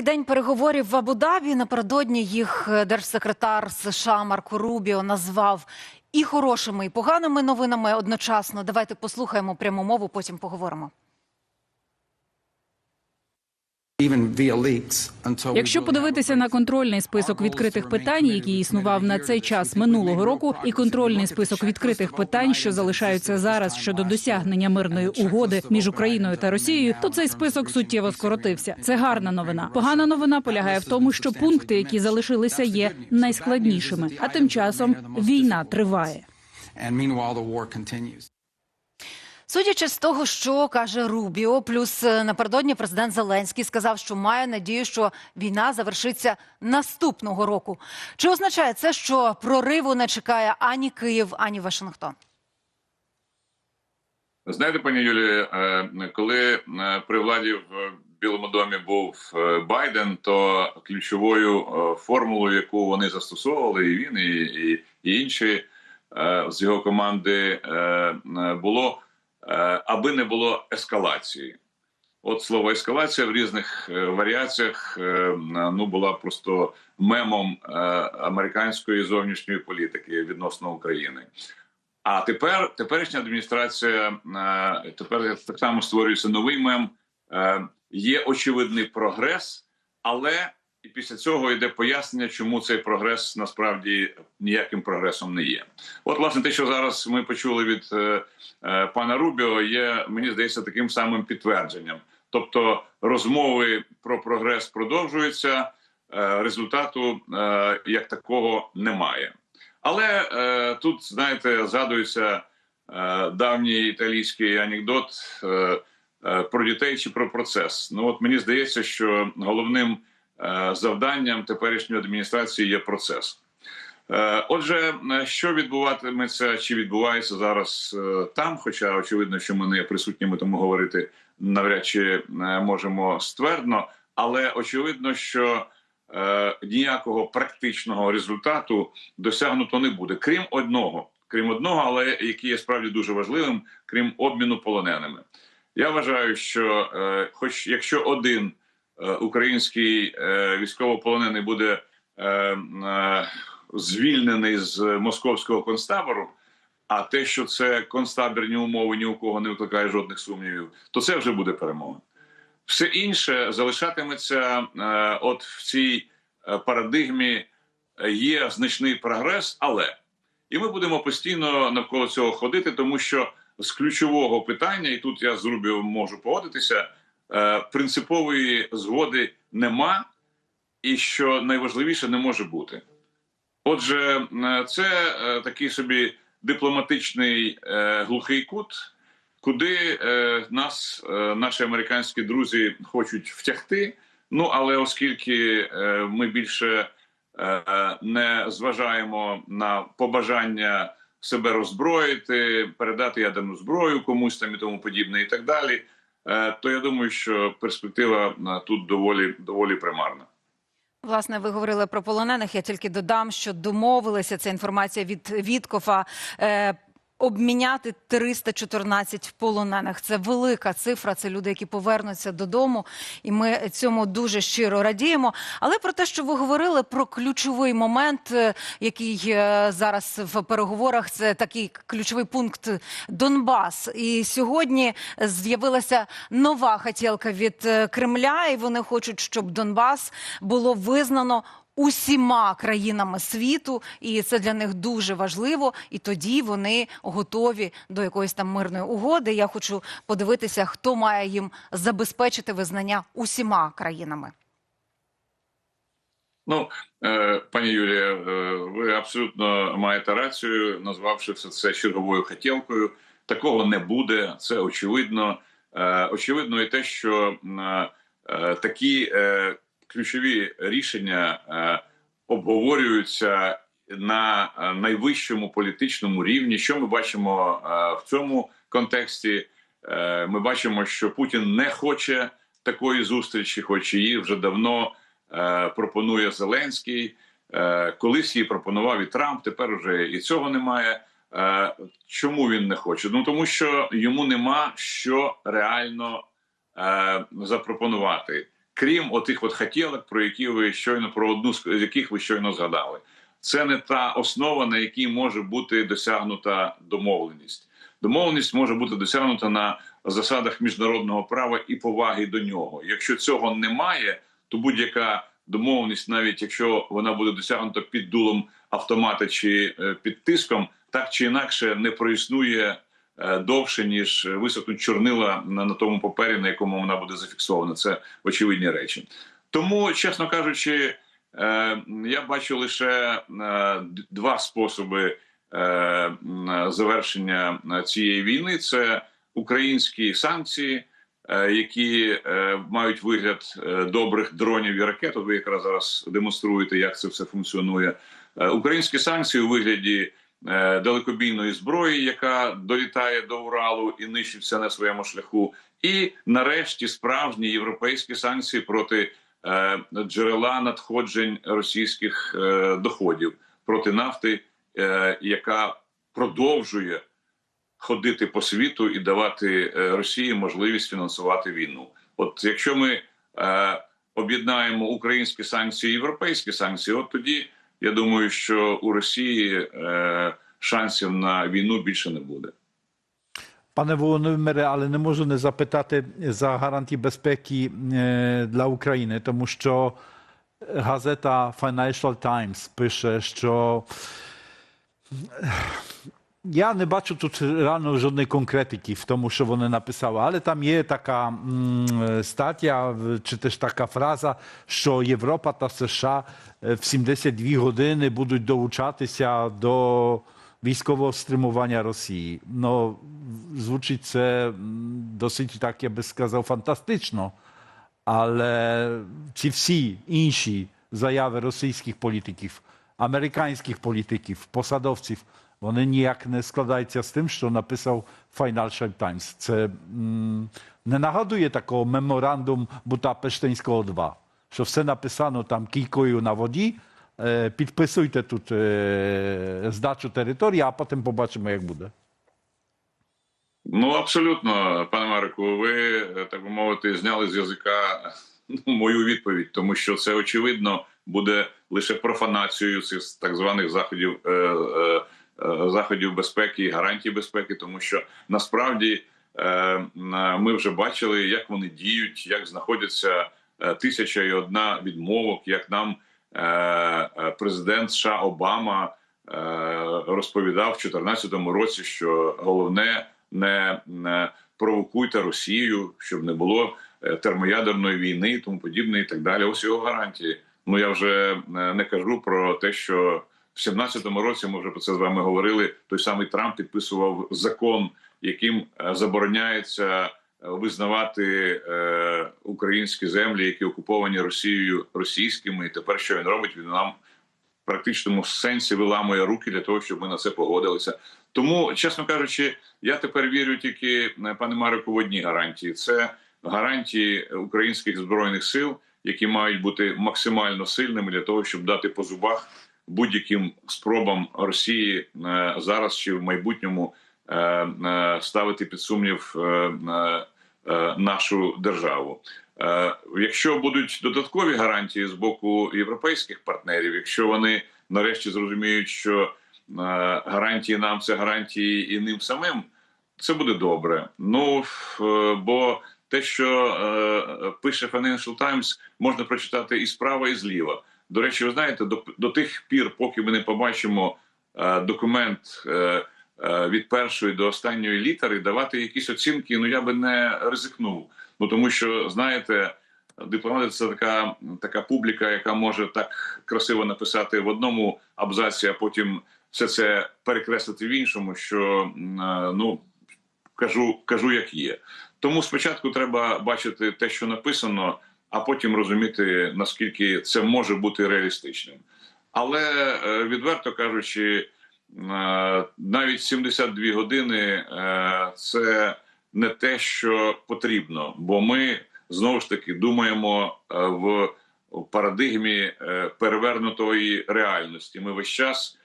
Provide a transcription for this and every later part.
Другий день переговорів в Абу-Дабі. Напередодні їх е, держсекретар США Марко Рубіо назвав і хорошими, і поганими новинами одночасно. Давайте послухаємо пряму мову, потім поговоримо. Якщо подивитися на контрольний список відкритих питань, який існував на цей час минулого року, і контрольний список відкритих питань, що залишаються зараз щодо досягнення мирної угоди між Україною та Росією, то цей список суттєво скоротився. Це гарна новина. Погана новина полягає в тому, що пункти, які залишилися, є найскладнішими. А тим часом війна триває. Судячи з того, що каже Рубіо, плюс е, напередодні президент Зеленський сказав, що має надію, що війна завершиться наступного року. Чи означає це, що прориву не чекає ані Київ, ані Вашингтон? Знаєте, пані Юлі, е, коли е, при владі в Білому домі був Байден, то ключовою формулою, яку вони застосовували, і він, і, і інші з його команди, було аби не було ескалації. От слово ескалація в різних варіаціях ну була просто мемом американської зовнішньої політики відносно України. А тепер теперішня адміністрація е, тепер так само створюється новий мем. Е, є очевидний прогрес, але і після цього йде пояснення, чому цей прогрес насправді ніяким прогресом не є. От, власне, те, що зараз ми почули від е, пана Рубіо, є мені здається таким самим підтвердженням. Тобто розмови про прогрес продовжуються, результату як такого немає. Але е, тут, знаєте, згадується е, давній італійський анекдот е, е, про дітей чи про процес. Ну от мені здається, що головним е, завданням теперішньої адміністрації є процес. Е, отже, е, що відбуватиметься чи відбувається зараз е, там? Хоча очевидно, що ми не присутніми, тому говорити навряд чи е, можемо ствердно, але очевидно, що Е, ніякого практичного результату досягнуто не буде, крім одного, крім одного, але який є справді дуже важливим, крім обміну полоненими. Я вважаю, що, е, хоч якщо один е, український військовополонений буде звільнений з московського концтабору, а те, що це концтабірні умови ні у кого не викликає жодних сумнівів, то це вже буде перемога. Все інше залишатиметься е, от в цій е, парадигмі е, є значний прогрес, але і ми будемо постійно навколо цього ходити, тому що з ключового питання, і тут я з Рубіо можу погодитися, принципової згоди нема, і що найважливіше не може бути. Отже, це такий собі дипломатичний глухий кут куди е, нас е, наші американські друзі хочуть втягти. Ну але оскільки е, ми більше е, не зважаємо на побажання себе роззброїти, передати ядерну зброю комусь там і тому подібне, і так далі, е, то я думаю, що перспектива е, тут доволі доволі примарна. Власне, ви говорили про полонених. Я тільки додам, що домовилися ця інформація від Віткофа. Обміняти 314 полонених. Це велика цифра. Це люди, які повернуться додому, і ми цьому дуже щиро радіємо. Але про те, що ви говорили про ключовий момент, е, який е, зараз в переговорах, це такий ключовий пункт Донбас. І сьогодні з'явилася нова хотілка від е, Кремля, і вони хочуть, щоб Донбас було визнано усіма країнами світу, і це для них дуже важливо. І тоді вони готові до якоїсь там мирної угоди. Я хочу подивитися, хто має їм забезпечити визнання усіма країнами. Ну, е, пані Юлія, е, ви абсолютно маєте рацію, назвавши все це черговою хотілкою. Такого не буде. Це очевидно. Е, очевидно, і те, що такі ключові рішення е, обговорюються на е, найвищому політичному рівні. Що ми бачимо е, в цьому контексті? Ми бачимо, що Путін не хоче такої зустрічі, хоч її вже давно пропонує Зеленський. Колись її пропонував і Трамп. Тепер вже і цього немає. Чому він не хоче? Ну тому що йому нема що реально запропонувати крім отих от хотілок, про які ви щойно про одну з яких ви щойно згадали. Це не та основа, на якій може бути досягнута домовленість. Домовленість може бути досягнута на засадах міжнародного права і поваги до нього. Якщо цього немає, то будь-яка домовленість, навіть якщо вона буде досягнута під дулом автомата чи е, під тиском, так чи інакше не проіснує довше ніж висохнуть чорнила на, на тому папері, на якому вона буде зафіксована. Це очевидні речі. Тому, чесно кажучи, е, я бачу лише е, два способи е, завершення е, цієї війни: це українські санкції, е, які е, мають вигляд е, добрих дронів і ракет. Ви якраз зараз демонструєте, як це все функціонує. Е, Українські санкції у вигляді е, далекобійної зброї, яка долітає до Уралу і нищить все на своєму шляху, і нарешті справжні європейські санкції проти е, джерела надходжень російських е, доходів проти нафти, е, яка продовжує ходити по світу і давати е, Росії можливість фінансувати війну. От якщо ми е, об'єднаємо українські санкції, європейські санкції, от тоді я думаю, що у Росії е, шансів на війну більше не буде. Пане Володимире, але не можу не запитати за гарантії безпеки е, для України, тому що газета Financial Times пише, що я не бачу тут реально жодної конкретики в тому, що вони написали, але там є така м, стаття, в- чи теж така фраза, що Європа та США е, в 72 години будуть долучатися до військового стримування Росії. Ну, звучить це м, досить так, я би сказав, фантастично. Але ці всі інші заяви російських політиків, американських політиків, посадовців, вони ніяк не складаються з тим, що написав Financial Times. Це не нагадує такого меморандум Будапештинського 2, що все написано там кійкою на воді. е, Підписуйте тут е, здачу території, а потім побачимо, як буде. Ну абсолютно, пане Марику, ви е, так би мовити, зняли з язика ну, мою відповідь, тому що це очевидно буде лише профанацією цих так званих заходів е, е, заходів безпеки і гарантій безпеки, тому що насправді е, ми вже бачили, як вони діють, як знаходяться е, тисяча і одна відмовок, як нам е, е, президент США Обама е, розповідав в 2014 році, що головне не, провокуйте Росію, щоб не було е, термоядерної війни тому подібне, і так далі. Ось його гарантії. Ну я вже е, не кажу про те, що в 17-му році ми вже про це з вами говорили. Той самий Трамп підписував закон, яким е, забороняється е, визнавати е, українські землі, які окуповані Росією російськими. І тепер що він робить? Він нам в практичному сенсі виламує руки для того, щоб ми на це погодилися. Тому, чесно кажучи, я тепер вірю тільки е, пане Марику в одні гарантії: це гарантії українських збройних сил, які мають бути максимально сильними для того, щоб дати по зубах будь-яким спробам Росії е, зараз чи в майбутньому е, е, ставити під сумнів нашу державу. Якщо будуть додаткові гарантії з боку європейських партнерів, якщо вони нарешті зрозуміють, що гарантії нам це гарантії і ним самим, це буде добре. Ну бо те, що пише Financial Times, можна прочитати і справа, і зліва. До речі, ви знаєте, до, до тих пір, поки ми не побачимо е, документ е, е, від першої до останньої літери, давати якісь оцінки, ну я би не ризикнув. Ну тому що знаєте, дипломати це така, така публіка, яка може так красиво написати в одному абзаці, а потім все це перекреслити в іншому. Що е, ну кажу, кажу, як є. Тому спочатку треба бачити те, що написано, а потім розуміти наскільки це може бути реалістичним. Але е, відверто кажучи, е, навіть 72 години е, це не те, що потрібно, бо ми знову ж таки думаємо в парадигмі перевернутої реальності. Ми весь час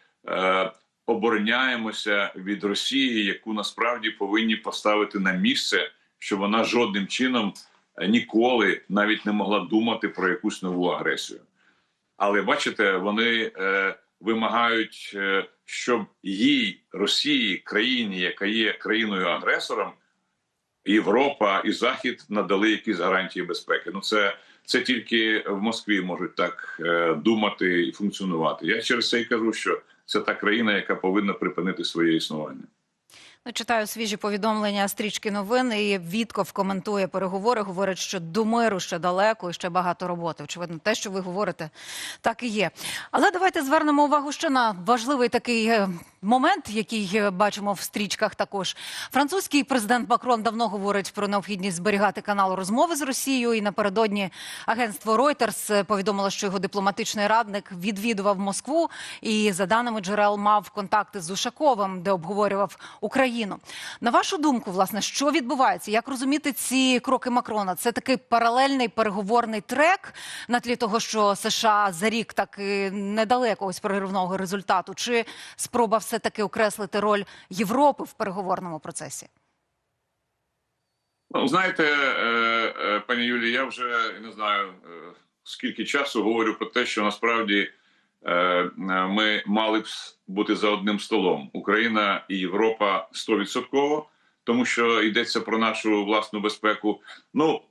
обороняємося від Росії, яку насправді повинні поставити на місце, щоб вона жодним чином ніколи навіть не могла думати про якусь нову агресію. Але бачите, вони е, вимагають, е, щоб їй, Росії, країні, яка є країною агресором, Європа і Захід надали якісь гарантії безпеки. Ну це, це тільки в Москві можуть так е, думати і функціонувати. Я через це і кажу, що це та країна, яка повинна припинити своє існування. Ну, Читаю свіжі повідомлення стрічки новин. І Вітков коментує переговори. Говорить, що до миру ще далеко і ще багато роботи. Очевидно, те, що ви говорите, так і є. Але давайте звернемо увагу ще на важливий такий е, момент, який е, бачимо в стрічках. Також французький президент Макрон давно говорить про необхідність зберігати канал розмови з Росією. І напередодні агентство Reuters е, повідомило, що його дипломатичний радник відвідував Москву і за даними джерел мав контакти з Ушаковим, де обговорював Україну. На вашу думку, власне, що відбувається? Як розуміти ці кроки Макрона? Це такий паралельний переговорний трек на тлі того, що США за рік так і дали якогось проривного результату, чи спроба все таки окреслити роль Європи в переговорному процесі? Ну, знаєте, е, е, пані Юлі, я вже не знаю е, скільки часу говорю про те, що насправді ми мали б бути за одним столом Україна і Європа стовідсотково, тому що йдеться про нашу власну безпеку. Ну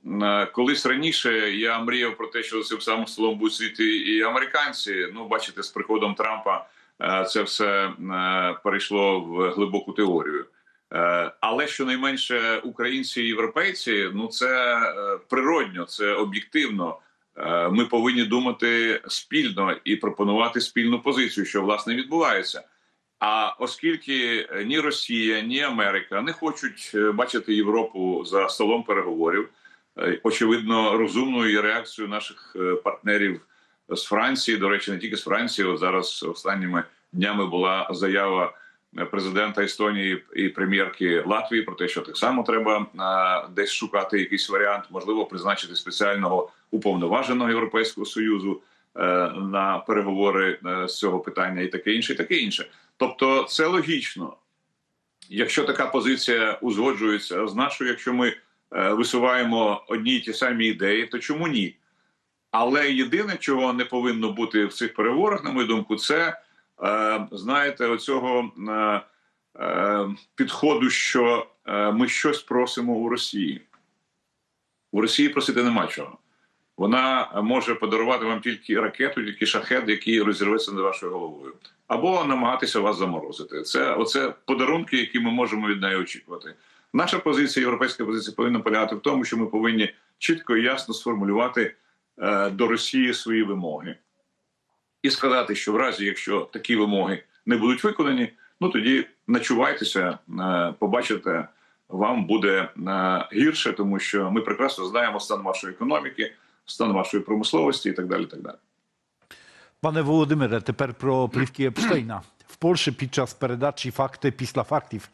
колись раніше я мріяв про те, що за цим самим столом будуть сидіти і американці. Ну, бачите, з приходом Трампа це все е, перейшло в глибоку теорію. Е, Але щонайменше українці і європейці, ну це е, природньо, це об'єктивно. Е, Ми повинні думати спільно і пропонувати спільну позицію, що власне відбувається. А оскільки ні Росія, ні Америка не хочуть е, бачити Європу за столом переговорів, е, очевидно, розумною є реакцією наших е, партнерів з Франції. До речі, не тільки з Франції. От зараз останніми днями була заява президента Естонії і прем'єрки Латвії про те, що так само треба а, десь шукати якийсь варіант, можливо, призначити спеціального уповноваженого Європейського союзу е, на переговори е, з цього питання, і таке інше, і таке інше. Тобто, це логічно. Якщо така позиція узгоджується з нашою, якщо ми е, висуваємо одні й ті самі ідеї, то чому ні? Але єдине, чого не повинно бути в цих переговорах, на мою думку, це е, знаєте, оцього е, е, підходу, що е, ми щось просимо у Росії. У Росії просити нема чого. Вона може подарувати вам тільки ракету, тільки шахет, який розірветься над вашою головою, або намагатися вас заморозити. Це оце подарунки, які ми можемо від неї очікувати. Наша позиція, європейська позиція, повинна полягати в тому, що ми повинні чітко і ясно сформулювати до Росії свої вимоги і сказати, що в разі, якщо такі вимоги не будуть виконані, ну тоді начувайтеся, е, побачите, вам буде е, гірше, тому що ми прекрасно знаємо стан вашої економіки, стан вашої промисловості і так далі. Так далі. Пане Володимире, тепер про плівки Епштейна. В Польщі під час передачі «Факти після фактів»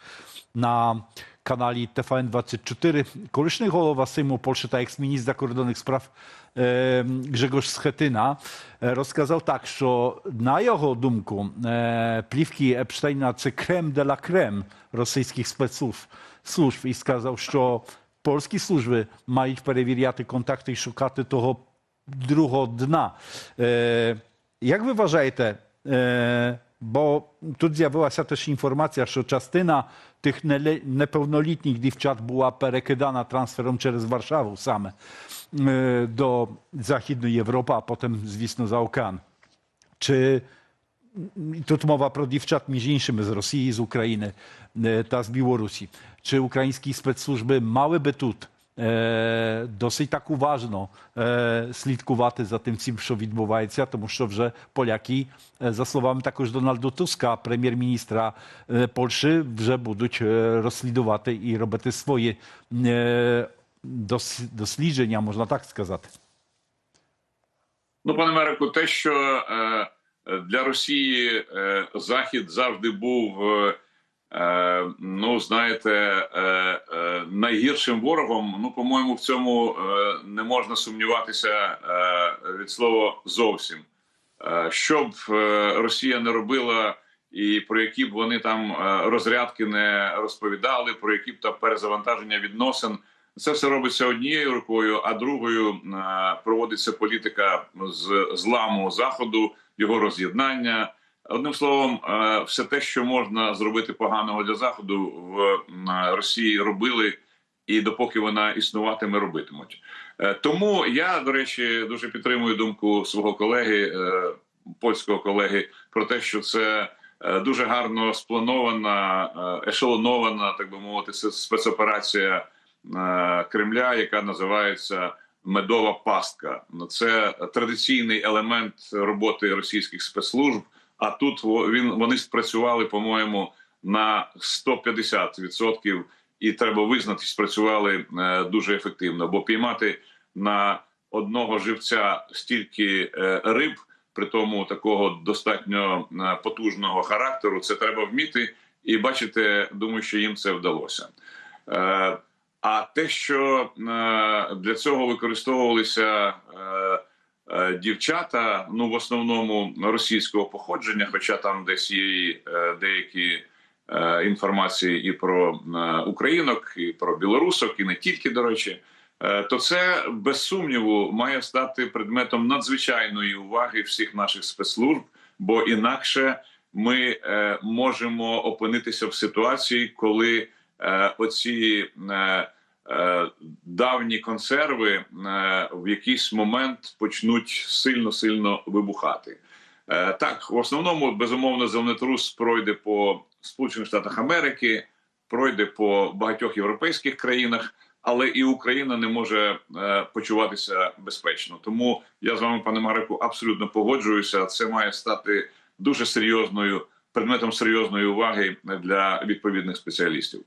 на каналі TVN24 колишній голова Sejmu Polszy та екс-міністр закордонних справ е, Grzegorz Schetyna е, розказав так, що на його думку е, плівки Епштейна – це крем де ла крем російських спецслужб служб і сказав, що польські служби мають перевіряти контакти і шукати того другого дна. Е, як ви вважаєте, е, бо тут з'явилася теж інформація, що частина тих неле- неповнолітніх дівчат була перекидана трансфером через Варшаву саме е, до Західної Європи, а потім, звісно, за океан. Чи і тут мова про дівчат між іншими з Росії, з України е, та з Білорусі. Досить так уважно слідкувати за тим всім, що відбувається, тому що вже поляки, за словами також Дональду Туска, прем'єр-міністра Польщі, вже будуть розслідувати і робити свої дослідження, можна так сказати. Ну, пане Мерику, те, що для Росії Захід завжди був, ну знаєте, е, е, найгіршим ворогом. Ну, по-моєму, в цьому е, не можна сумніватися е, від слова зовсім. Е, що б е, Росія не робила, і про які б вони там е, розрядки не розповідали, про які б там перезавантаження відносин. це все робиться однією рукою, а другою е, проводиться політика з зламу заходу, його роз'єднання. Одним словом, е, все те, що можна зробити поганого для заходу, в Росії робили, і допоки вона існуватиме, робитимуть. Е, Тому я, до речі, дуже підтримую думку свого колеги, е, польського колеги, про те, що це дуже гарно спланована, ешелонована, так би мовити, спецоперація Кремля, яка називається медова пастка. Це традиційний елемент роботи російських спецслужб. А тут він вони спрацювали, по-моєму, на 150%, і треба визнати, спрацювали е, дуже ефективно, бо піймати на одного живця стільки е, риб, при тому такого достатньо е, потужного характеру, це треба вміти. І бачите, думаю, що їм це вдалося. А те, що для цього використовувалися дівчата, ну в основному російського походження, хоча там десь є е, деякі е, інформації і про е, українок, і про білорусок, і не тільки до речі, е, то це без сумніву має стати предметом надзвичайної уваги всіх наших спецслужб, бо інакше ми е, можемо опинитися в ситуації, коли е, оці е, е, давні консерви е, в якийсь момент почнуть сильно сильно вибухати. Е, так, в основному безумовно землетрус пройде по Сполучених Штатах Америки, пройде по багатьох європейських країнах. Але і Україна не може е, почуватися безпечно. Тому я з вами, пане Марику, абсолютно погоджуюся. Це має стати дуже серйозною предметом серйозної уваги для відповідних спеціалістів.